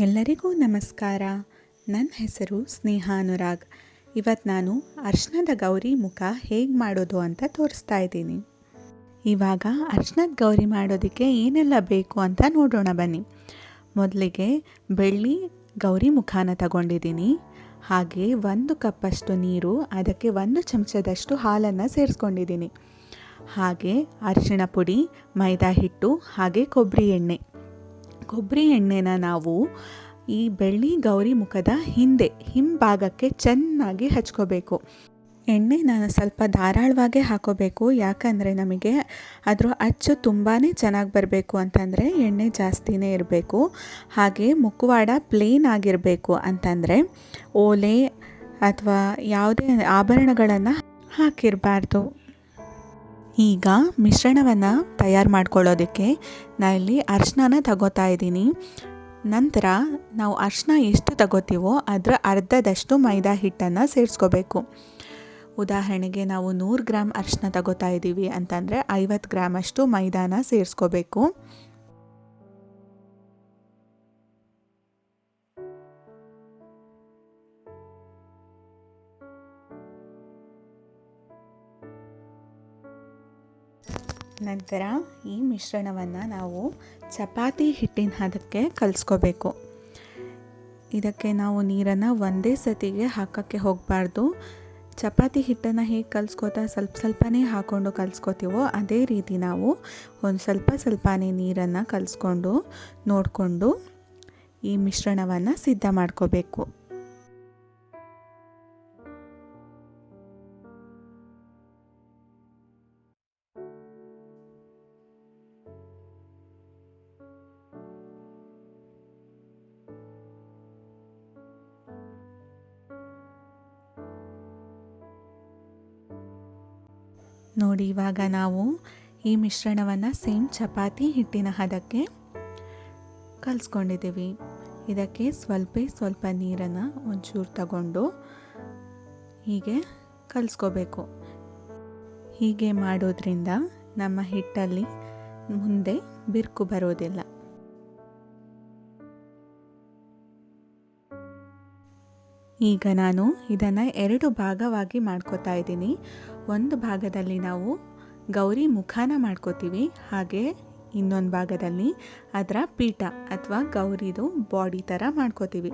ಎಲ್ಲರಿಗೂ ನಮಸ್ಕಾರ. ನನ್ನ ಹೆಸರು ಸ್ನೇಹ ಅನುರಾಗ್. ಇವತ್ತು ನಾನು ಅರ್ಶನದ ಗೌರಿ ಮುಖ ಹೇಗೆ ಮಾಡೋದು ಅಂತ ತೋರಿಸ್ತಾ ಇದ್ದೀನಿ. ಇವಾಗ ಅರ್ಶನದ ಗೌರಿ ಮಾಡೋದಕ್ಕೆ ಏನೆಲ್ಲ ಬೇಕು ಅಂತ ನೋಡೋಣ ಬನ್ನಿ. ಮೊದಲಿಗೆ ಬೆಳ್ಳಿ ಗೌರಿ ಮುಖಾನ ತಗೊಂಡಿದ್ದೀನಿ. ಹಾಗೆ ಒಂದು ಕಪ್ಪಷ್ಟು ನೀರು, ಅದಕ್ಕೆ ಒಂದು ಚಮಚದಷ್ಟು ಹಾಲನ್ನು ಸೇರಿಸ್ಕೊಂಡಿದ್ದೀನಿ. ಹಾಗೆ ಅರಿಶಿಣ ಪುಡಿ, ಮೈದಾ ಹಿಟ್ಟು, ಹಾಗೆ ಕೊಬ್ಬರಿ ಎಣ್ಣೆ. ಕೊಬ್ಬರಿ ಎಣ್ಣೆನ ನಾವು ಈ ಬೆಳ್ಳಿ ಗೌರಿ ಮುಖದ ಹಿಂದೆ, ಹಿಂಭಾಗಕ್ಕೆ ಚೆನ್ನಾಗಿ ಹಚ್ಕೋಬೇಕು. ಎಣ್ಣೆನ ಸ್ವಲ್ಪ ಧಾರಾಳವಾಗೇ ಹಾಕೋಬೇಕು. ಯಾಕಂದರೆ ನಮಗೆ ಅದರ ಅಚ್ಚು ತುಂಬಾ ಚೆನ್ನಾಗಿ ಬರಬೇಕು ಅಂತಂದರೆ ಎಣ್ಣೆ ಜಾಸ್ತಿನೇ ಇರಬೇಕು. ಹಾಗೆ ಮುಖವಾಡ ಪ್ಲೇನ್ ಆಗಿರಬೇಕು ಅಂತಂದರೆ ಓಲೆ ಅಥವಾ ಯಾವುದೇ ಆಭರಣಗಳನ್ನು ಹಾಕಿರಬಾರ್ದು. ಈಗ ಮಿಶ್ರಣವನ್ನು ತಯಾರು ಮಾಡ್ಕೊಳ್ಳೋದಕ್ಕೆ ನಾನು ಇಲ್ಲಿ ಅರ್ಶಿನ ತಗೋತಾ ಇದ್ದೀನಿ. ನಂತರ ನಾವು ಅರ್ಶಿನ ಎಷ್ಟು ತಗೋತೀವೋ ಅದರ ಅರ್ಧದಷ್ಟು ಮೈದಾ ಹಿಟ್ಟನ್ನು ಸೇರಿಸ್ಕೋಬೇಕು. ಉದಾಹರಣೆಗೆ ನಾವು ನೂರು ಗ್ರಾಮ್ ಅರ್ಶನ ತಗೋತಾ ಇದ್ದೀವಿ ಅಂತಂದರೆ ಐವತ್ತು ಗ್ರಾಮಷ್ಟು ಮೈದಾನ ಸೇರಿಸ್ಕೋಬೇಕು. ನಂತರ ಈ ಮಿಶ್ರಣವನ್ನು ನಾವು ಚಪಾತಿ ಹಿಟ್ಟಿನ ಹದಕ್ಕೆ ಕಲಿಸ್ಕೋಬೇಕು. ಇದಕ್ಕೆ ನಾವು ನೀರನ್ನು ಒಂದೇ ಸತಿಗೆ ಹಾಕೋಕ್ಕೆ ಹೋಗಬಾರ್ದು. ಚಪಾತಿ ಹಿಟ್ಟನ್ನು ಹೇಗೆ ಕಲಿಸ್ಕೋತಾ ಸ್ವಲ್ಪ ಸ್ವಲ್ಪನೇ ಹಾಕ್ಕೊಂಡು ಕಲಿಸ್ಕೋತೀವೋ ಅದೇ ರೀತಿ ನಾವು ಒಂದು ಸ್ವಲ್ಪ ಸ್ವಲ್ಪನೇ ನೀರನ್ನು ಕಲಿಸ್ಕೊಂಡು ನೋಡಿಕೊಂಡು ಈ ಮಿಶ್ರಣವನ್ನು ಸಿದ್ಧ ಮಾಡ್ಕೋಬೇಕು. ನೋಡಿ, ಇವಾಗ ನಾವು ಈ ಮಿಶ್ರಣವನ್ನು ಸೇಮ್ ಚಪಾತಿ ಹಿಟ್ಟಿನ ಹದಕ್ಕೆ ಕಲಿಸ್ಕೊಂಡಿದ್ದೀವಿ. ಇದಕ್ಕೆ ಸ್ವಲ್ಪ ಸ್ವಲ್ಪ ನೀರನ್ನು ಒಂಚೂರು ತಗೊಂಡು ಹೀಗೆ ಕಲಿಸ್ಕೋಬೇಕು. ಹೀಗೆ ಮಾಡೋದ್ರಿಂದ ನಮ್ಮ ಹಿಟ್ಟಲ್ಲಿ ಮುಂದೆ ಬಿರುಕು ಬರೋದಿಲ್ಲ. ಈಗ ನಾನು ಇದನ್ನು ಎರಡು ಭಾಗವಾಗಿ ಮಾಡ್ಕೋತಾ ಇದ್ದೀನಿ. ಒಂದು ಭಾಗದಲ್ಲಿ ನಾವು ಗೌರಿ ಮುಖಾನ ಮಾಡ್ಕೋತೀವಿ, ಹಾಗೆ ಇನ್ನೊಂದು ಭಾಗದಲ್ಲಿ ಅದರ ಪೀಠ ಅಥವಾ ಗೌರಿದು ಬಾಡಿ ಥರ ಮಾಡ್ಕೋತೀವಿ.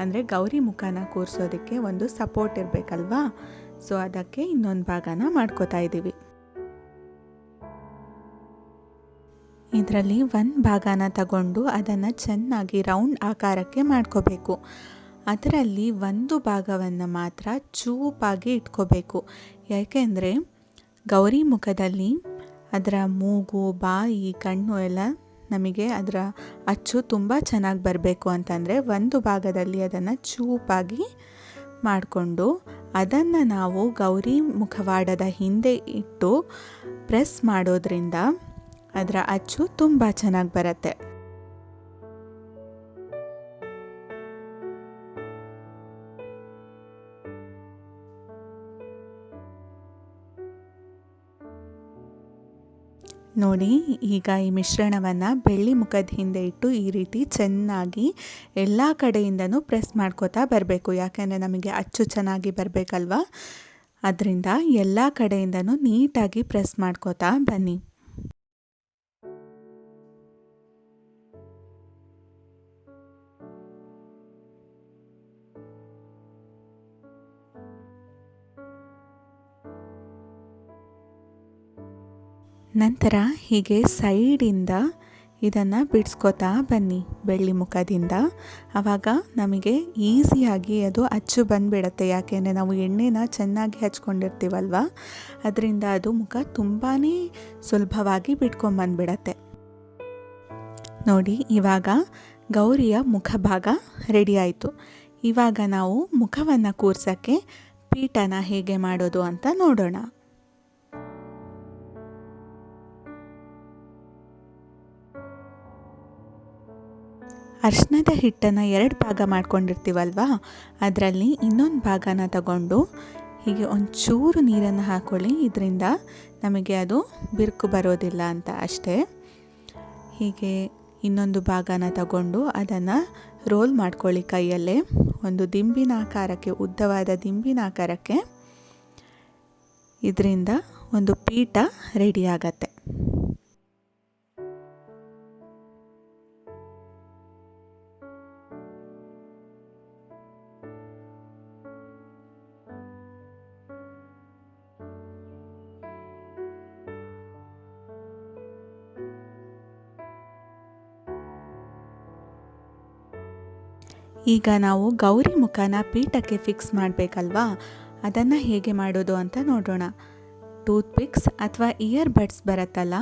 ಅಂದರೆ ಗೌರಿ ಮುಖಾನ ಕೂರಿಸೋದಕ್ಕೆ ಒಂದು ಸಪೋರ್ಟ್ ಇರಬೇಕಲ್ವಾ? ಸೊ ಅದಕ್ಕೆ ಇನ್ನೊಂದು ಭಾಗನ ಮಾಡ್ಕೋತಾ ಇದ್ದೀವಿ. ಇದರಲ್ಲಿ ಒಂದು ಭಾಗನ ತಗೊಂಡು ಅದನ್ನು ಚೆನ್ನಾಗಿ ರೌಂಡ್ ಆಕಾರಕ್ಕೆ ಮಾಡ್ಕೋಬೇಕು. ಅದರಲ್ಲಿ ಒಂದು ಭಾಗವನ್ನು ಮಾತ್ರ ಚೂಪಾಗಿ ಇಟ್ಕೋಬೇಕು. ಯಾಕೆಂದರೆ ಗೌರಿ ಮುಖದಲ್ಲಿ ಅದರ ಮೂಗು, ಬಾಯಿ, ಕಣ್ಣು ಎಲ್ಲ ನಮಗೆ ಅದರ ಅಚ್ಚು ತುಂಬ ಚೆನ್ನಾಗಿ ಬರಬೇಕು ಅಂತಂದರೆ ಒಂದು ಭಾಗದಲ್ಲಿ ಅದನ್ನು ಚೂಪಾಗಿ ಮಾಡಿಕೊಂಡು ಅದನ್ನು ನಾವು ಗೌರಿ ಮುಖವಾಡದ ಹಿಂದೆ ಇಟ್ಟು ಪ್ರೆಸ್ ಮಾಡೋದ್ರಿಂದ ಅದರ ಅಚ್ಚು ತುಂಬ ಚೆನ್ನಾಗಿ ಬರುತ್ತೆ. ನೋಡಿ, ಈಗ ಈ ಮಿಶ್ರಣವನ್ನು ಬೆಳ್ಳಿ ಮುಖದ ಹಿಂದೆ ಇಟ್ಟು ಈ ರೀತಿ ಚೆನ್ನಾಗಿ ಎಲ್ಲ ಕಡೆಯಿಂದನೂ ಪ್ರೆಸ್ ಮಾಡ್ಕೋತಾ ಬರಬೇಕು. ಯಾಕೆಂದರೆ ನಮಗೆ ಅಚ್ಚು ಚೆನ್ನಾಗಿ ಬರಬೇಕಲ್ವ? ಅದರಿಂದ ಎಲ್ಲ ಕಡೆಯಿಂದನೂ ನೀಟಾಗಿ ಪ್ರೆಸ್ ಮಾಡ್ಕೋತಾ ಬನ್ನಿ. ನಂತರ ಹೀಗೆ ಸೈಡಿಂದ ಇದನ್ನು ಬಿಡಿಸ್ಕೋತಾ ಬನ್ನಿ ಬೆಳ್ಳಿ ಮುಖದಿಂದ. ಆವಾಗ ನಮಗೆ ಈಸಿಯಾಗಿ ಅದು ಅಚ್ಚು ಬಂದುಬಿಡತ್ತೆ. ಯಾಕೆಂದರೆ ನಾವು ಎಣ್ಣೆನ ಚೆನ್ನಾಗಿ ಹಚ್ಕೊಂಡಿರ್ತೀವಲ್ವ? ಅದರಿಂದ ಅದು ಮುಖ ತುಂಬಾ ಸುಲಭವಾಗಿ ಬಿಟ್ಕೊಂಬಂದ್ಬಿಡತ್ತೆ ನೋಡಿ, ಇವಾಗ ಗೌರಿಯ ಮುಖಭಾಗ ರೆಡಿ ಆಯಿತು. ಇವಾಗ ನಾವು ಮುಖವನ್ನು ಕೂರ್ಸೋಕ್ಕೆ ಪೀಠನ ಹೇಗೆ ಮಾಡೋದು ಅಂತ ನೋಡೋಣ. ಅರ್ಶಿನದ ಹಿಟ್ಟನ್ನು ಎರಡು ಭಾಗ ಮಾಡ್ಕೊಂಡಿರ್ತೀವಲ್ವ? ಅದರಲ್ಲಿ ಇನ್ನೊಂದು ಭಾಗನ ತಗೊಂಡು ಹೀಗೆ ಒಂಚೂರು ನೀರನ್ನು ಹಾಕ್ಕೊಳ್ಳಿ ಇದರಿಂದ ನಮಗೆ ಅದು ಬಿರುಕು ಬರೋದಿಲ್ಲ ಅಂತ ಅಷ್ಟೇ. ಹೀಗೆ ಇನ್ನೊಂದು ಭಾಗನ ತಗೊಂಡು ಅದನ್ನು ರೋಲ್ ಮಾಡ್ಕೊಳ್ಳಿ ಕೈಯಲ್ಲೇ. ಒಂದು ದಿಂಬಿನ ಆಕಾರಕ್ಕೆ, ಉದ್ದವಾದ ದಿಂಬಿನ ಆಕಾರಕ್ಕೆ ಇದರಿಂದ ಒಂದು ಪೀಠ ರೆಡಿ ಆಗತ್ತೆ. ಈಗ ನಾವು ಗೌರಿ ಮುಖನ ಪೀಠಕ್ಕೆ ಫಿಕ್ಸ್ ಮಾಡಬೇಕಲ್ವಾ? ಅದನ್ನು ಹೇಗೆ ಮಾಡೋದು ಅಂತ ನೋಡೋಣ. ಟೂತ್ ಪಿಕ್ಸ್ ಅಥವಾ ಇಯರ್ ಬಡ್ಸ್ ಬರುತ್ತಲ್ಲ?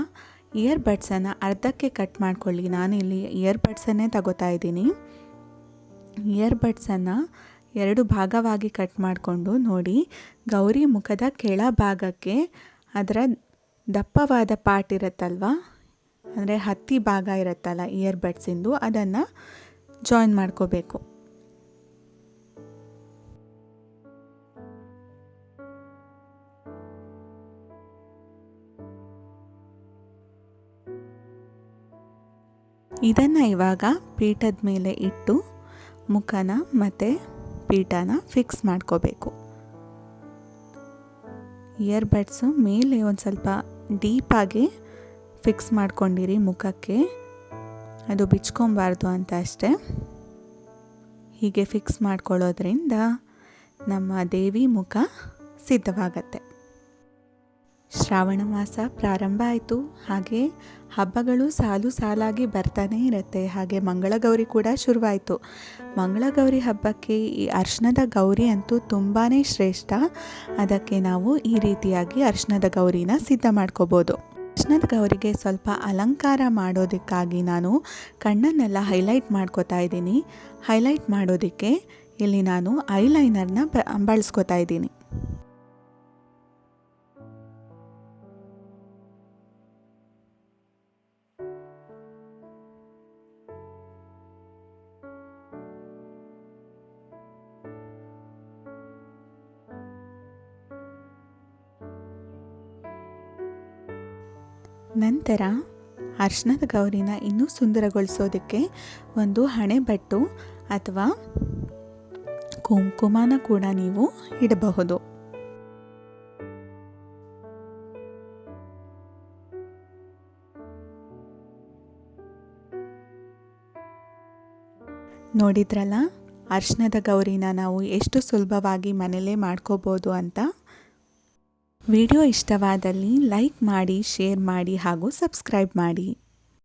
ಇಯರ್ ಬಡ್ಸನ್ನು ಅರ್ಧಕ್ಕೆ ಕಟ್ ಮಾಡ್ಕೊಳ್ಳಿ. ನಾನಿಲ್ಲಿ ಇಯರ್ ಬಡ್ಸನ್ನೇ ತಗೋತಾ ಇದ್ದೀನಿ. ಇಯರ್ ಬಡ್ಸನ್ನು ಎರಡು ಭಾಗವಾಗಿ ಕಟ್ ಮಾಡಿಕೊಂಡು ನೋಡಿ. ಗೌರಿ ಮುಖದ ಕೆಳ ಭಾಗಕ್ಕೆ ಅದರ ದಪ್ಪವಾದ ಪಾರ್ಟ್ ಇರುತ್ತಲ್ವ? ಅಂದರೆ ಹತ್ತಿ ಭಾಗ ಇರುತ್ತಲ್ಲ ಇಯರ್ ಬಡ್ಸಿಂದು ಅದನ್ನು ಜಾಯಿನ್ ಮಾಡ್ಕೋಬೇಕು. ಇದನ್ನು ಇವಾಗ ಪೀಠದ ಮೇಲೆ ಇಟ್ಟು ಮುಖನ ಮತ್ತು ಪೀಠನ ಫಿಕ್ಸ್ ಮಾಡ್ಕೋಬೇಕು. ಇಯರ್ ಬಡ್ಸು ಮೇಲೆ ಒಂದು ಸ್ವಲ್ಪ ಡೀಪಾಗಿ ಫಿಕ್ಸ್ ಮಾಡ್ಕೊಂಡಿರಿ ಮುಖಕ್ಕೆ. ಅದು ಬಿಚ್ಕೊಬಾರ್ದು ಅಂತ ಅಷ್ಟೆ. ಹೀಗೆ ಫಿಕ್ಸ್ ಮಾಡ್ಕೊಳ್ಳೋದ್ರಿಂದ ನಮ್ಮ ದೇವಿ ಮುಖ ಸಿದ್ಧವಾಗತ್ತೆ. ಶ್ರಾವಣ ಮಾಸ ಪ್ರಾರಂಭ ಆಯಿತು. ಹಾಗೆ ಹಬ್ಬಗಳು ಸಾಲು ಸಾಲಾಗಿ ಬರ್ತಾನೆ ಇರುತ್ತೆ. ಹಾಗೆ ಮಂಗಳಗೌರಿ ಕೂಡ ಶುರುವಾಯಿತು. ಮಂಗಳಗೌರಿ ಹಬ್ಬಕ್ಕೆ ಈ ಅರ್ಶನದ ಗೌರಿ ಅಂತೂ ತುಂಬಾ ಶ್ರೇಷ್ಠ. ಅದಕ್ಕೆ ನಾವು ಈ ರೀತಿಯಾಗಿ ಅರ್ಶನದ ಗೌರಿನ ಸಿದ್ಧ ಮಾಡ್ಕೋಬೋದು. ಅರ್ಶನದ ಗೌರಿಗೆ ಸ್ವಲ್ಪ ಅಲಂಕಾರ ಮಾಡೋದಕ್ಕಾಗಿ ನಾನು ಕಣ್ಣನ್ನೆಲ್ಲ ಹೈಲೈಟ್ ಮಾಡ್ಕೋತಾ ಇದ್ದೀನಿ. ಹೈಲೈಟ್ ಮಾಡೋದಕ್ಕೆ ಇಲ್ಲಿ ನಾನು ಐಲೈನರ್ನ ಬಳಸ್ಕೊತಾ ಇದ್ದೀನಿ. ನಂತರ ಅರ್ಶನದ ಗೌರಿನ ಇನ್ನೂ ಸುಂದರಗೊಳಿಸೋದಕ್ಕೆ ಒಂದು ಹಣೆಬಟ್ಟು ಅಥವಾ ಕುಂಕುಮನ ಕೂಡ ನೀವು ಇಡಬಹುದು. ನೋಡಿದ್ರಲ್ಲ, ಅರ್ಶನದ ಗೌರಿನ ನಾವು ಎಷ್ಟು ಸುಲಭವಾಗಿ ಮನೇಲೇ ಮಾಡ್ಕೋಬೋದು ಅಂತ? ವಿಡಿಯೋ ಇಷ್ಟವಾದಲ್ಲಿ ಲೈಕ್ ಮಾಡಿ ಶೇರ್ ಮಾಡಿ ಹಾಗೂ ಸಬ್ಸ್ಕ್ರೈಬ್ ಮಾಡಿ.